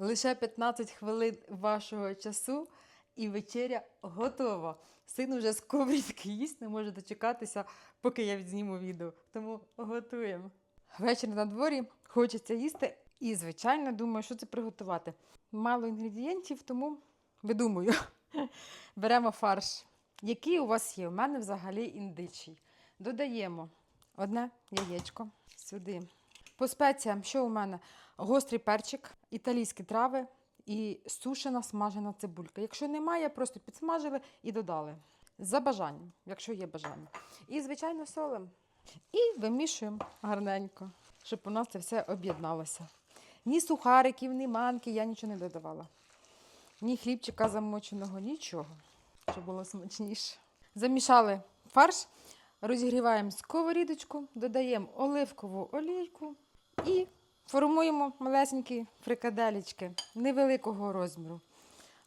Лише 15 хвилин вашого часу і вечеря готова. Син уже з коврідки їсть, не може дочекатися, поки я відзніму відео. Тому готуємо. Вечір на дворі, хочеться їсти. І, звичайно, думаю, що це приготувати. Мало інгредієнтів, тому видумую. Беремо фарш. Який у вас є? У мене взагалі індичий. Додаємо одне яєчко сюди. По спеціям, що у мене? Гострий перчик, італійські трави і сушена смажена цибулька. Якщо немає, просто підсмажили і додали. За бажанням, якщо є бажання. І, звичайно, солим. І вимішуємо гарненько, щоб у нас це все об'єдналося. Ні сухариків, ні манки, я нічого не додавала. Ні хлібчика замоченого, нічого, щоб було смачніше. Замішали фарш, розігріваємо сковорідочку, додаємо оливкову олійку і формуємо малесенькі фрикаделічки невеликого розміру.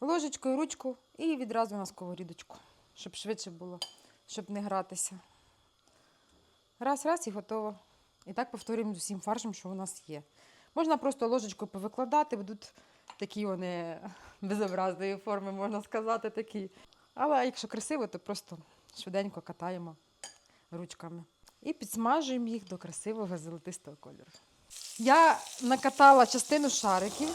Ложечкою, ручку і відразу на сковорідочку, щоб швидше було, щоб не гратися. Раз, раз і готово. І так повторюємо з усім фаршем, що у нас є. Можна просто ложечкою повикладати, будуть такі вони безобразної форми, можна сказати, такі. Але якщо красиво, то просто швиденько катаємо ручками. І підсмажуємо їх до красивого золотистого кольору. Я накатала частину шариків,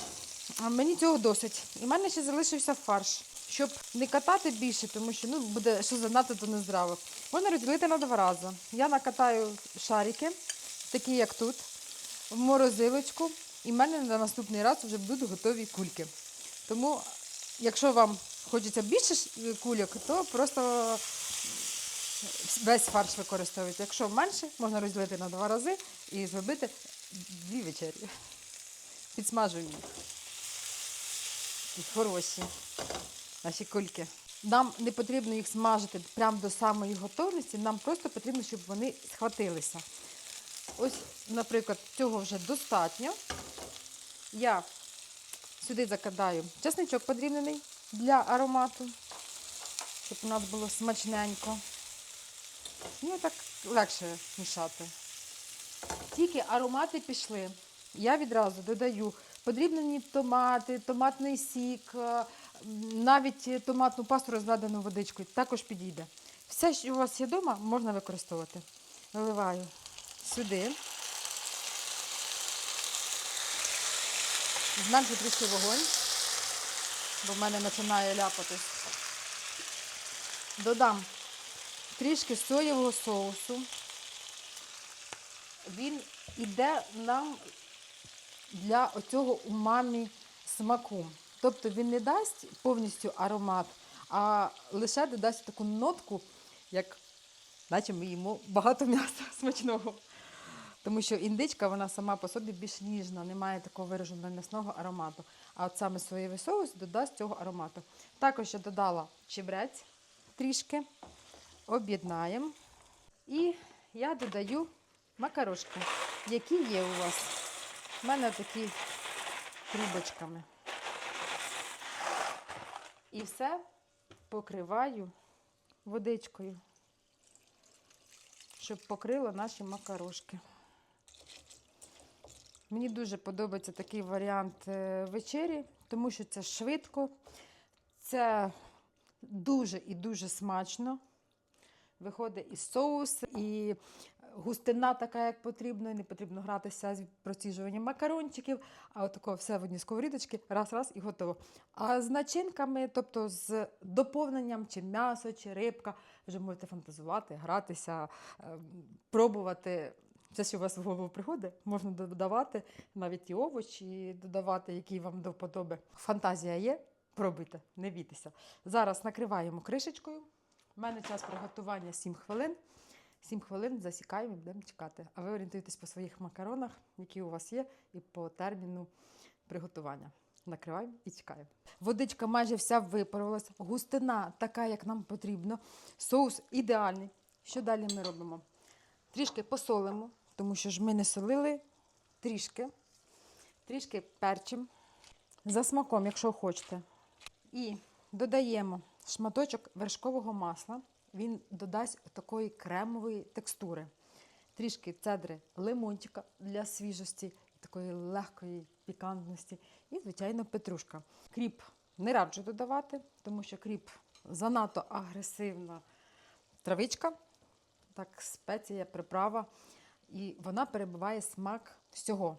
мені цього досить. І в мене ще залишився фарш. Щоб не катати більше, тому що ну, буде що занадто то нездраво. Можна розділити на два рази. Я накатаю шарики, такі як тут, в морозилочку, і в мене на наступний раз вже будуть готові кульки. Тому, якщо вам хочеться більше кульок, то просто весь фарш використовуйте. Якщо менше, можна розділити на два рази і зробити дві вечері. Підсмажуємо їх. І хороші наші кульки. Нам не потрібно їх смажити прямо до самої готовності, нам просто потрібно, щоб вони схватилися. Ось, наприклад, цього вже достатньо. Я сюди закидаю чесничок подрібнений для аромату, щоб у нас було смачненько. Ну, так легше мішати. Тільки аромати пішли. Я відразу додаю подрібнені томати, томатний сік, е, навіть томатну пасту розведену водичкою також підійде. Все, що у вас є вдома, можна використовувати. Виливаю сюди. Зменшу трішки вогонь, бо в мене починає ляпатись. Додам трішки соєвого соусу. Він іде нам для оцього умамі смаку. Тобто він не дасть повністю аромат, а лише додасть таку нотку, як наче ми їмо багато м'яса смачного. Тому що індичка вона сама по собі більш ніжна, не має такого вираженого м'ясного аромату. А от саме соєвий соус додасть цього аромату. Також я додала чебрець трішки, об'єднаємо. І я додаю макарошки, які є у вас. У мене такі трубочками. І все покриваю водичкою, щоб покрило наші макарошки. Мені дуже подобається такий варіант е, вечері, тому що це швидко, це дуже і дуже смачно. Виходить і соус, і густина така, як потрібно, і не потрібно гратися з проціжуванням макарончиків, а от такого все в одній сковорідочці, раз-раз і готово. А з начинками, тобто з доповненням, чи м'ясо, чи рибка, вже можете фантазувати, гратися, е, пробувати. Все, що у вас в голову приходить, можна додавати навіть і овочі, додавати, які вам до вподоби. Фантазія є, пробуйте, не бійтеся. Зараз накриваємо кришечкою. У мене час приготування 7 хвилин. 7 хвилин засікаємо і будемо чекати. А ви орієнтуєтесь по своїх макаронах, які у вас є, і по терміну приготування. Накриваємо і чекаємо. Водичка майже вся випарувалася. Густина така, як нам потрібно. Соус ідеальний. Що далі ми робимо? Трішки посолимо, тому що ж ми не солили. Трішки. Трішки перчим. За смаком, якщо хочете. І додаємо шматочок вершкового масла. Він додасть такої кремової текстури. Трішки цедри лимончика для свіжості такої легкої пікантності. І, звичайно, петрушка. Кріп не раджу додавати, тому що кріп занадто агресивна травичка, так, спеція, приправа, і вона перебиває смак всього.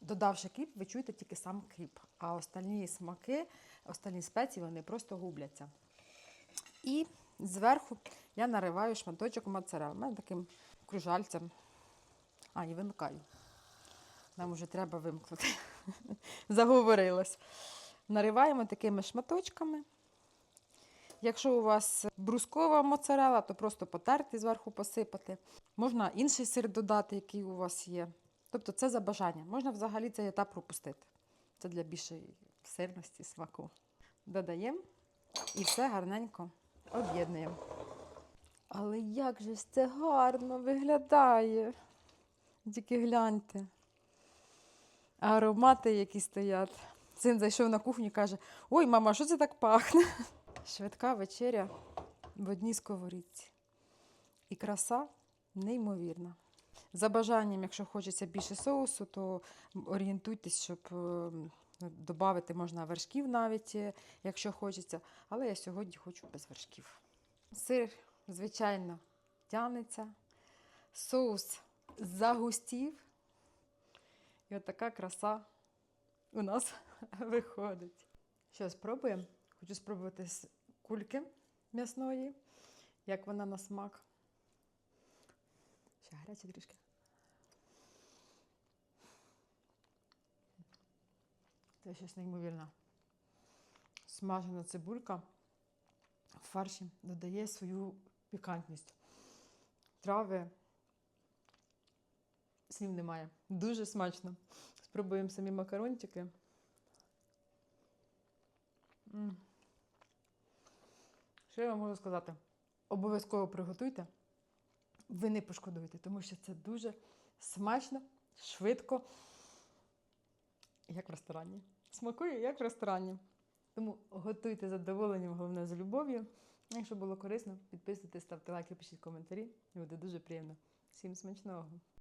Додавши кріп, ви чуєте тільки сам кріп, а остальні смаки, остальні спеції вони просто губляться. І зверху я нариваю шматочок моцарелли. У мене таким кружальцем. А, і вимикаю. Нам вже треба вимкнути. Заговорилась. Нариваємо такими шматочками. Якщо у вас брускова моцарела, то просто потерти зверху посипати. Можна інший сир додати, який у вас є. Тобто це за бажанням. Можна взагалі цей етап пропустити. Це для більшої сирності, смаку. Додаємо і все гарненько об'єднуємо. Але як же це гарно виглядає. Тільки гляньте. Аромати, які стоять. Син зайшов на кухню і каже: Ой, мама, що це так пахне? Швидка вечеря в одній сковорідці. І краса неймовірна. За бажанням, якщо хочеться більше соусу, то орієнтуйтесь, щоб додати можна вершків навіть, е, якщо хочеться. Але я сьогодні хочу без вершків. Сир, звичайно, тянеться. Соус загустів. І от така краса у нас виходить. Що, спробуємо? Хочу спробувати з кульки м'ясної, як вона на смак. Ще гаряче трішки. Це щось неймовірне. Смажена цибулька в фарші додає свою пікантність. Трави слів немає. Дуже смачно. Спробуємо самі макарончики. Що я вам можу сказати? Обов'язково приготуйте. Ви не пошкодуєте, тому що це дуже смачно, швидко, як в ресторані. Смакує, як в ресторані. Тому готуйте задоволенням, головне з любов'ю. Якщо було корисно, підписуйтесь, ставте лайки, пишіть коментарі. Буде дуже приємно. Всім смачного!